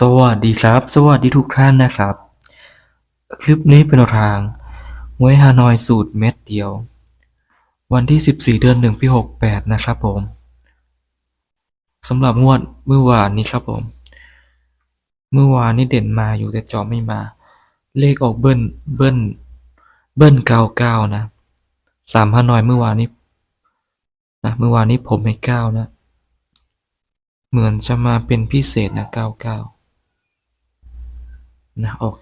สวัสดีครับ สวัสดีทุกท่านนะครับ คลิปนี้เป็นแนวทางหวยฮานอยสูตรเม็ดเดียว วันที่ 14 เดือน1ปี68 นะครับผมสำหรับงวดเมื่อวานนี้ครับผม เมื่อวานนี้เด่นมาอยู่แต่จอไม่มา เลขออกเบิ้ลเบิ้ลเบิ้ล99นะสามฮานอยเมื่อวานนี้นะเมื่อวานนี้ผมให้9นะ เหมือนจะมาเป็นพิเศษนะ99 นะออก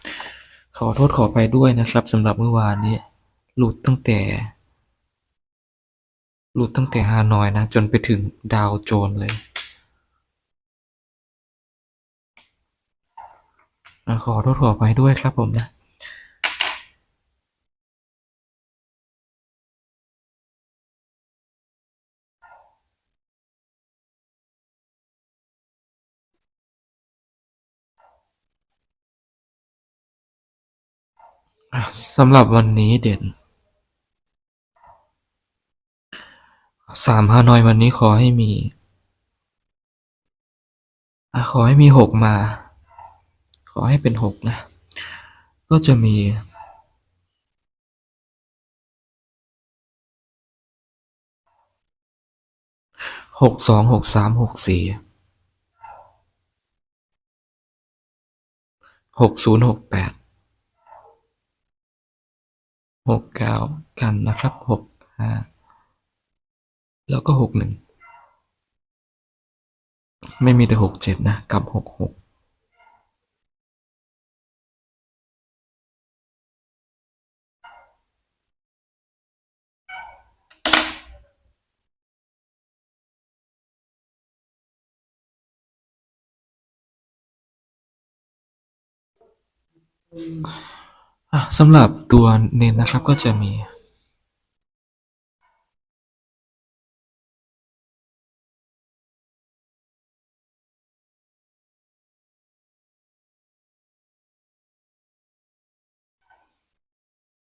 99ขอโทษขอไปด้วยนะครับสำหรับเมื่อวานนี้ หลุดตั้งแต่ หลุดตั้งแต่ฮานอยนะ จนไปถึงดาวโจนเลยนะขอโทษขอไปด้วยครับผมนะ สำหรับวันนี้เด่นสามฮานอยวันนี้ขอให้มีอขอให้มีหกมา ขอให้เป็นหกนะ ก็จะมีหกสองหกสามหกสี่หกศูนย์หกแปด หกเก้ากันนะครับหกห้าแล้วก็หกหนึ่งไม่มีแต่หกเจ็ดนะ กับหกหกอะ สำหรับตัวเน้นนะครับก็จะมี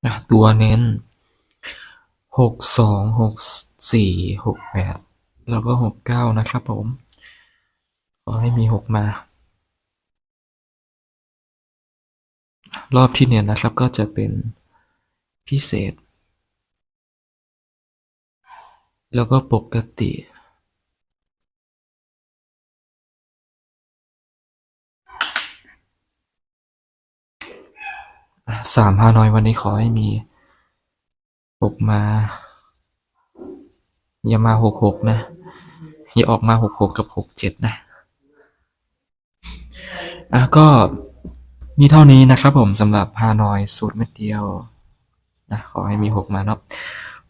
อะตัวเน้นหกสองหกสี่หกแปดแล้วก็หกเก้านะครับผม ขอให้มีหกมา รอบที่เนี่ยนะครับก็จะเป็นพิเศษ แล้วก็ปกติ สามฮานอยวันนี้ขอให้มีหกมา อย่ามาหกหกนะ อย่าออกมาหกหกกับหกเจ็ดนะ อะก็ มีเท่านี้นะครับผมสำหรับฮานอยสูตรเม็ดเดียวนะขอให้มีหกมาเนาะ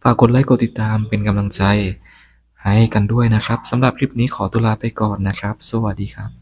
ฝากกดไลค์กดติดตามเป็นกำลังใจให้กันด้วยนะครับสำหรับคลิปนี้ขอตัวลาไปก่อนนะครับ สวัสดีครับ